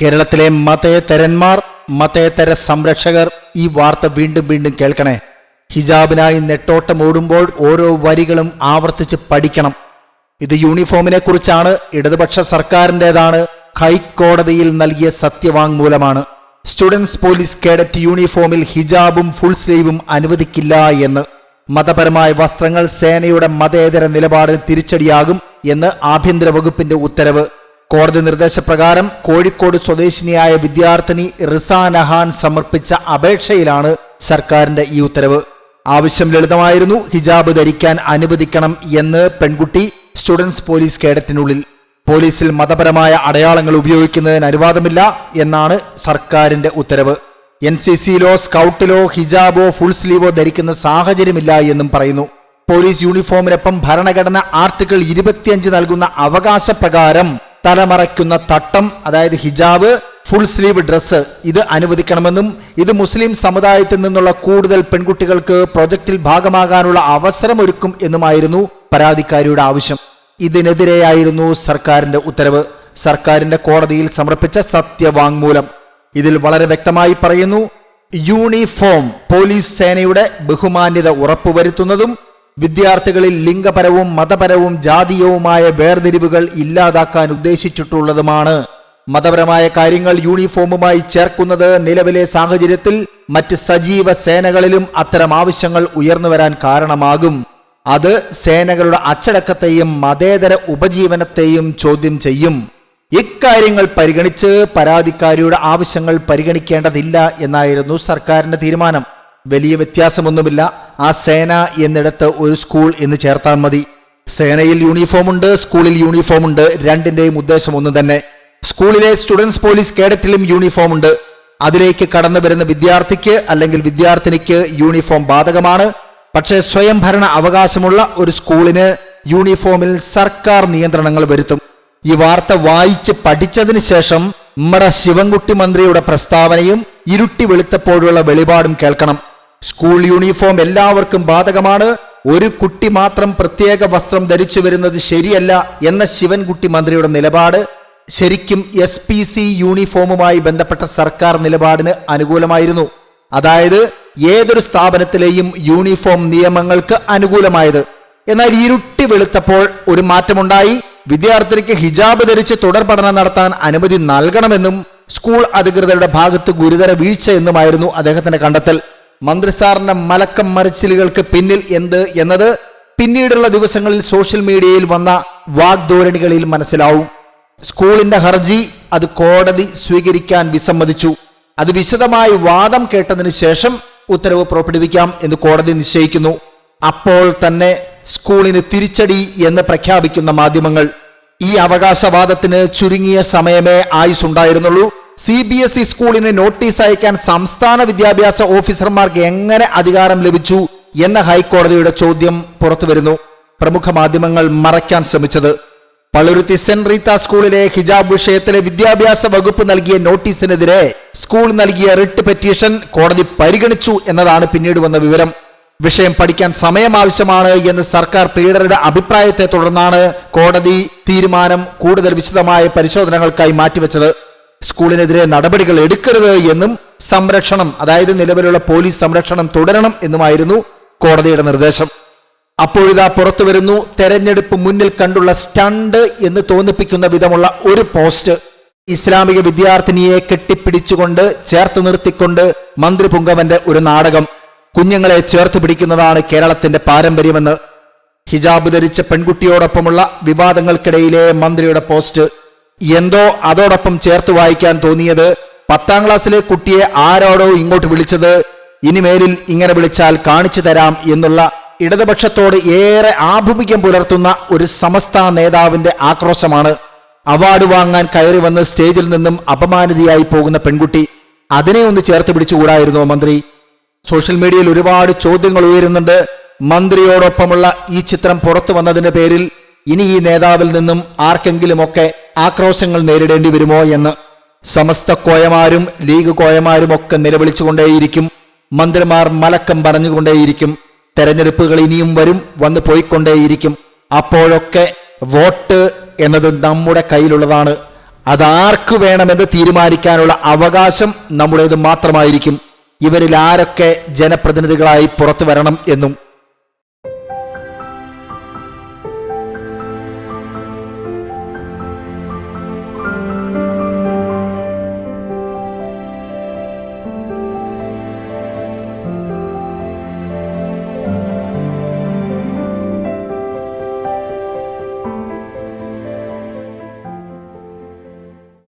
കേരളത്തിലെ മതേതരന്മാർ മതേതര സംരക്ഷകർ ഈ വാർത്ത വീണ്ടും വീണ്ടും കേൾക്കണേ. ഹിജാബിനായി നെട്ടോട്ടം ഓടുമ്പോൾ ഓരോ വരികളും ആവർത്തിച്ച് പഠിക്കണം. ഇത് യൂണിഫോമിനെ കുറിച്ചാണ് ഇടതുപക്ഷ സർക്കാരിന്റെതാണ് ഹൈക്കോടതിയിൽ നൽകിയ സത്യവാങ്മൂലമാണ്. സ്റ്റുഡൻസ് പോലീസ് കേഡറ്റ് യൂണിഫോമിൽ ഹിജാബും ഫുൾ സ്ലീവും അനുവദിക്കില്ല എന്ന്. മതപരമായ വസ്ത്രങ്ങൾ സേനയുടെ മതേതര നിലപാടിന് തിരിച്ചടിയാകും എന്ന് ആഭ്യന്തര വകുപ്പിന്റെ ഉത്തരവ്. കോടതി നിർദ്ദേശപ്രകാരം കോഴിക്കോട് സ്വദേശിനിയായ വിദ്യാർത്ഥിനി റിസ നഹാൻ സമർപ്പിച്ച അപേക്ഷയിലാണ് സർക്കാരിന്റെ ഈ ഉത്തരവ്. ആവശ്യം ലളിതമായിരുന്നു ഹിജാബ് ധരിക്കാൻ അനുവദിക്കണം എന്ന് പെൺകുട്ടി സ്റ്റുഡൻസ് പോലീസ് കേഡറ്റിനുള്ളിൽ. പോലീസിൽ മതപരമായ അടയാളങ്ങൾ ഉപയോഗിക്കുന്നതിന് അനുവാദമില്ല എന്നാണ് സർക്കാരിന്റെ ഉത്തരവ്. എൻ സി സിയിലോ സ്കൗട്ടിലോ ഹിജാബോ ഫുൾ സ്ലീവോ ധരിക്കുന്ന സാഹചര്യമില്ല എന്നും പറയുന്നു. പോലീസ് യൂണിഫോമിനൊപ്പം ഭരണഘടന ആർട്ടിക്കിൾ ഇരുപത്തിയഞ്ച് നൽകുന്ന അവകാശപ്രകാരം തലമറയ്ക്കുന്ന തട്ടം അതായത് ഹിജാബ് ഫുൾ സ്ലീവ് ഡ്രസ്സ് ഇത് അനുവദിക്കണമെന്നും ഇത് മുസ്ലിം സമുദായത്തിൽ നിന്നുള്ള കൂടുതൽ പെൺകുട്ടികൾക്ക് പ്രൊജക്റ്റിൽ ഭാഗമാകാനുള്ള അവസരമൊരുക്കും എന്നുമായിരുന്നു പരാതിക്കാരിയുടെ ആവശ്യം. ഇതിനെതിരെയായിരുന്നു സർക്കാരിന്റെ ഉത്തരവ്. സർക്കാരിന്റെ കോടതിയിൽ സമർപ്പിച്ച സത്യവാങ്മൂലം. ഇതിൽ വളരെ വ്യക്തമായി പറയുന്നു യൂണിഫോം പോലീസ് സേനയുടെ ബഹുമാന്യത ഉറപ്പുവരുത്തുന്നതും വിദ്യാർത്ഥികളിൽ ലിംഗപരവും മതപരവും ജാതീയവുമായ വേർതിരിവുകൾ ഇല്ലാതാക്കാൻ ഉദ്ദേശിച്ചിട്ടുള്ളതുമാണ്. മതപരമായ കാര്യങ്ങൾ യൂണിഫോമുമായി ചേർക്കുന്നത് നിലവിലെ സാഹചര്യത്തിൽ മറ്റ് സജീവ സേനകളിലും അത്തരം ആവശ്യങ്ങൾ ഉയർന്നു വരാൻ കാരണമാകും. അത് സേനകളുടെ അച്ചടക്കത്തെയും മതേതര ഉപജീവനത്തെയും ചോദ്യം ചെയ്യും. ഇക്കാര്യങ്ങൾ പരിഗണിച്ച് പരാതിക്കാരിയുടെ ആവശ്യങ്ങൾ പരിഗണിക്കേണ്ടതില്ല എന്നായിരുന്നു സർക്കാരിന്റെ തീരുമാനം. വലിയ വ്യത്യാസമൊന്നുമില്ല. ആ സേന എന്നിടത്ത് ഒരു സ്കൂൾ എന്ന് ചേർത്താൽ മതി. സേനയിൽ യൂണിഫോം ഉണ്ട് സ്കൂളിൽ യൂണിഫോം ഉണ്ട്. രണ്ടിന്റെയും ഉദ്ദേശം ഒന്ന് തന്നെ. സ്കൂളിലെ സ്റ്റുഡൻസ് പോലീസ് കേഡറ്റിലും യൂണിഫോം ഉണ്ട്. അതിലേക്ക് കടന്നു വരുന്ന വിദ്യാർത്ഥിക്ക് അല്ലെങ്കിൽ വിദ്യാർത്ഥിനിക്ക് യൂണിഫോം ബാധകമാണ്. പക്ഷേ സ്വയംഭരണ അവകാശമുള്ള ഒരു സ്കൂളിന് യൂണിഫോമിൽ സർക്കാർ നിയന്ത്രണങ്ങൾ വരുത്തും. ഈ വാർത്ത വായിച്ച് പഠിച്ചതിന് ശേഷം നമ്മുടെ ശിവൻകുട്ടി മന്ത്രിയുടെ പ്രസ്താവനയും ഇരുട്ടി വെളുത്തപ്പോഴുള്ള വെളിപാടും കേൾക്കണം. സ്കൂൾ യൂണിഫോം എല്ലാവർക്കും ബാധകമാണ്. ഒരു കുട്ടി മാത്രം പ്രത്യേക വസ്ത്രം ധരിച്ചു വരുന്നത് ശരിയല്ല എന്ന ശിവൻകുട്ടി മന്ത്രിയുടെ നിലപാട്. ശരിക്കും എസ് പി സി യൂണിഫോമുമായി ബന്ധപ്പെട്ട സർക്കാർ നിലപാടിന് അനുകൂലമായിരുന്നു. അതായത് ഏതൊരു സ്ഥാപനത്തിലെയും യൂണിഫോം നിയമങ്ങൾക്ക് അനുകൂലമായത്. എന്നാൽ ഇരുട്ടി വെളുത്തപ്പോൾ ഒരു മാറ്റമുണ്ടായി. വിദ്യാർത്ഥിനിക്ക് ഹിജാബ് ധരിച്ച് തുടർ പഠനം നടത്താൻ അനുമതി നൽകണമെന്നും സ്കൂൾ അധികൃതരുടെ ഭാഗത്ത് ഗുരുതര വീഴ്ച എന്നുമായിരുന്നു അദ്ദേഹത്തിന്റെ കണ്ടെത്തൽ. മന്ത്രി സാറിന്റെ മലക്കം മറിച്ചിലുകൾക്ക് പിന്നിൽ എന്ത് എന്നത് പിന്നീടുള്ള ദിവസങ്ങളിൽ സോഷ്യൽ മീഡിയയിൽ വന്ന വാഗ്ധോരണികളിൽ മനസ്സിലാവും. സ്കൂളിന്റെ ഹർജി അത് കോടതി സ്വീകരിക്കാൻ വിസമ്മതിച്ചു. അത് വിശദമായി വാദം കേട്ടതിന് ശേഷം ഉത്തരവ് പുറപ്പെടുവിക്കാം എന്ന് കോടതി നിശ്ചയിക്കുന്നു. അപ്പോൾ തന്നെ സ്കൂളിന് തിരിച്ചടി എന്ന് പ്രഖ്യാപിക്കുന്ന മാധ്യമങ്ങൾ. ഈ അവകാശവാദത്തിന് ചുരുങ്ങിയ സമയമേ ആയുസുണ്ടായിരുന്നുള്ളൂ. സി ബി എസ് ഇ സ്കൂളിന് നോട്ടീസ് അയക്കാൻ സംസ്ഥാന വിദ്യാഭ്യാസ ഓഫീസർമാർക്ക് എങ്ങനെ അധികാരം ലഭിച്ചു എന്ന ഹൈക്കോടതിയുടെ ചോദ്യം പുറത്തുവരുന്നു. പ്രമുഖ മാധ്യമങ്ങൾ മറയ്ക്കാൻ ശ്രമിച്ചത്. പളുരുത്തി സെന്റ് റീത്ത സ്കൂളിലെ ഹിജാബ് വിഷയത്തിലെ വിദ്യാഭ്യാസ വകുപ്പ് നൽകിയ നോട്ടീസിനെതിരെ സ്കൂൾ നൽകിയ റിട്ട് പെറ്റീഷൻ കോടതി പരിഗണിച്ചു എന്നതാണ് പിന്നീട് വന്ന വിവരം. വിഷയം പഠിക്കാൻ സമയം ആവശ്യമാണ് എന്ന് സർക്കാർ പ്രീഡറുടെ അഭിപ്രായത്തെ തുടർന്നാണ് കോടതി തീരുമാനം കൂടുതൽ വിശദമായ പരിശോധനകൾക്കായി മാറ്റിവെച്ചത്. സ്കൂളിനെതിരെ നടപടികൾ എടുക്കരുത് എന്നും സംരക്ഷണം അതായത് നിലവിലുള്ള പോലീസ് സംരക്ഷണം തുടരണം എന്നുമായിരുന്നു കോടതിയുടെ നിർദ്ദേശം. അപ്പോഴിതാ പുറത്തു വരുന്നു തെരഞ്ഞെടുപ്പ് മുന്നിൽ കണ്ടുള്ള സ്റ്റണ്ട് എന്ന് തോന്നിപ്പിക്കുന്ന വിധമുള്ള ഒരു പോസ്റ്റ്. ഇസ്ലാമിക വിദ്യാർത്ഥിനിയെ കെട്ടിപ്പിടിച്ചുകൊണ്ട് ചേർത്ത് നിർത്തിക്കൊണ്ട് മന്ത്രി പുങ്കവന്റെ ഒരു നാടകം. കുഞ്ഞുങ്ങളെ ചേർത്ത് പിടിക്കുന്നതാണ് കേരളത്തിന്റെ പാരമ്പര്യമെന്ന്. ഹിജാബ് ധരിച്ച പെൺകുട്ടിയോടൊപ്പമുള്ള വിവാദങ്ങൾക്കിടയിലെ മന്ത്രിയുടെ പോസ്റ്റ്. എന്തോ അതോടൊപ്പം ചേർത്ത് വായിക്കാൻ തോന്നിയത് പത്താം ക്ലാസ്സിലെ കുട്ടിയെ ആരോടോ ഇങ്ങോട്ട് വിളിച്ചത് ഇനിമേലിൽ ഇങ്ങനെ വിളിച്ചാൽ കാണിച്ചു തരാം എന്നുള്ള ഇടതുപക്ഷത്തോട് ഏറെ ആഭിമുഖ്യം പുലർത്തുന്ന ഒരു സമസ്ത നേതാവിന്റെ ആക്രോശമാണ്. അവാർഡ് വാങ്ങാൻ കയറി വന്ന് സ്റ്റേജിൽ നിന്നും അപമാനിതയായി പോകുന്ന പെൺകുട്ടി അതിനെ ഒന്ന് ചേർത്ത് പിടിച്ചുകൂടായിരുന്നോ മന്ത്രി? സോഷ്യൽ മീഡിയയിൽ ഒരുപാട് ചോദ്യങ്ങൾ ഉയരുന്നുണ്ട്. മന്ത്രിയോടൊപ്പമുള്ള ഈ ചിത്രം പുറത്തു വന്നതിന്റെ പേരിൽ ഇനി ഈ നേതാവിൽ നിന്നും ആർക്കെങ്കിലുമൊക്കെ ആക്രോശങ്ങൾ നേരിടേണ്ടി വരുമോ എന്ന് സമസ്ത കോയമാരും ലീഗ് കോയമാരും ഒക്കെ നിലവിളിച്ചുകൊണ്ടേയിരിക്കും. മന്ത്രിമാർ മലക്കം പറഞ്ഞുകൊണ്ടേയിരിക്കും. തെരഞ്ഞെടുപ്പുകൾ ഇനിയും വരും വന്നു പോയിക്കൊണ്ടേയിരിക്കും. അപ്പോഴൊക്കെ വോട്ട് എന്നത് നമ്മുടെ കയ്യിലുള്ളതാണ്. അതാർക്ക് വേണമെന്ന് തീരുമാനിക്കാനുള്ള അവകാശം നമ്മുടേത് മാത്രമായിരിക്കും. ഇവരിൽ ആരൊക്കെ ജനപ്രതിനിധികളായി പുറത്തു വരണം എന്നും